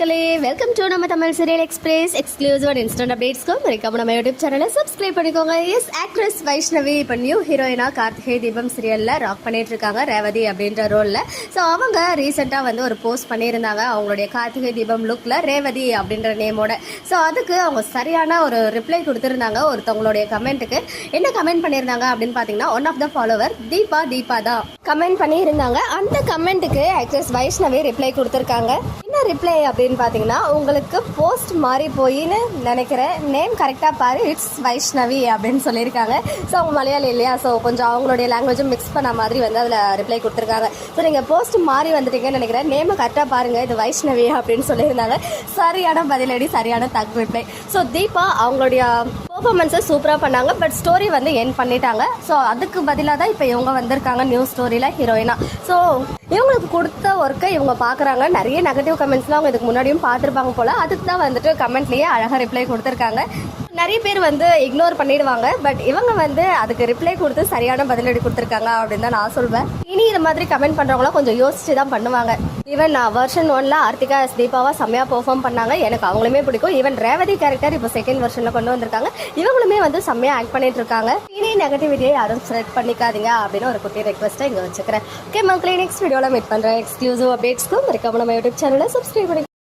மக்களே welcome to நம்ம Tamil serial express exclusive and instant அப்டேட்ஸ்க்கும் மறக்காம நம்ம யூடியூப் சேனலை சப்ஸ்கிரைப் பண்ணிக்கோங்க. எஸ் ஆக்ட்ரஸ் வைஷ்ணவி இப்போ நியூ ஹீரோயினா கார்த்திகை தீபம் சீரியலில் ராக் பண்ணிட்டு இருக்காங்க ரேவதி அப்படின்ற ரோலில் ஸோ அவங்க ரீசெண்டாக வந்து ஒரு போஸ்ட் பண்ணியிருந்தாங்க அவங்களுடைய கார்த்திகை தீபம் லுக்கில் ரேவதி அப்படின்ற நேமோட ஸோ அதுக்கு அவங்க சரியான ஒரு ரிப்ளை கொடுத்துருந்தாங்க ஒருத்தவங்களுடைய கமெண்ட்டுக்கு என்ன கமெண்ட் பண்ணியிருந்தாங்க அப்படின்னு பார்த்தீங்கன்னா one of the follower Deepa Deepa தான் கமெண்ட் பண்ணியிருந்தாங்க. அந்த கமெண்ட்டுக்கு ஆக்ட்ரஸ் வைஷ்ணவி ரிப்ளை கொடுத்துருக்காங்க. என்ன ரிப்ளை அப்படின்னு பார்த்தீங்கன்னா உங்களுக்கு போஸ்ட் மாறி போயின்னு நினைக்கிறேன். நேம் கரெக்டாக பாரு இட்ஸ் வைஷ்ணவி அப்படின்னு சொல்லியிருக்காங்க. ஸோ அவங்க மலையாளி இல்லையா? ஸோ கொஞ்சம் அவங்களுடைய லாங்குவேஜும் மிக்ஸ் பண்ண மாதிரி வந்து அதில் ரிப்ளை கொடுத்துருக்காங்க. ஸோ நீங்கள் போஸ்ட் மாறி வந்துட்டீங்கன்னு நினைக்கிறேன். நேமை கரெக்டாக பாருங்கள் இது வைஷ்ணவி அப்படின்னு சொல்லியிருந்தாங்க. சரியான பதிலடி சரியான தகவல். ரிப்ளை ஸோ தீபா அவங்களுடைய பெர்ஃபார்மன்ஸை சூப்பராக பண்ணாங்க பட் ஸ்டோரி வந்து என் பண்ணிட்டாங்க. ஸோ அதுக்கு பதிலாக தான் இப்போ இவங்க வந்திருக்காங்க நியூ ஸ்டோரியில் ஹீரோயினா ஸோ இவங்களுக்கு கொடுத்த ஒர்க்கை இவங்க பார்க்குறாங்க நிறைய நெகட்டிவ் கமெண்ட்ஸ்லாம் அவங்க இதுக்கு முன்னாடியும் பார்த்துருப்பாங்க போல். அதுக்கு தான் வந்துட்டு கமெண்ட்லேயே அழகாக ரிப்ளை கொடுத்துருக்காங்க. நிறைய பேர் வந்து இக்னோர் பண்ணிடுவாங்க பட் இவங்க வந்து அதுக்கு ரிப்ளை கொடுத்து சரியான பதிலடி கொடுத்துருக்காங்க அப்படின்னு தான் நான் சொல்வேன். இனி இது மாதிரி கமெண்ட் பண்ணுறவங்களாம் கொஞ்சம் யோசிச்சு தான் பண்ணுவாங்க. ஈவன் நான் வெர்ஷன் ஒன்ல ஆர்த்திகா எஸ் தீபாவா செம்மையாக பெர்ஃபார்ம் பண்ணாங்க. எனக்கு அவங்களுமே பிடிக்கும். ஈவன் ரேவதி கேரக்டர் இப்போ செகண்ட் வெர்ஷனில் கொண்டு வந்திருக்காங்க. இவங்களுமே வந்து செம்மையாக ஆக்ட் பண்ணிட்டு இருக்காங்க. இனி நெகட்டிவிட்டியை யாரும் செலக்ட் பண்ணிக்காதீங்க அப்படின்னு ஒரு குட்டி ரெக்வஸ்ட்டை இங்கே வச்சுக்கிறேன். ஓகே மக்களே நெக்ஸ்ட் வீடியோவில் மீட் பண்ணுறேன் எக்ஸ்க்ளூசிவ் அப்டேட்ஸ்க்கும் மறக்காம நம்ம யூடியூப் சேனலை சப்ஸ்கிரைப் பண்ணி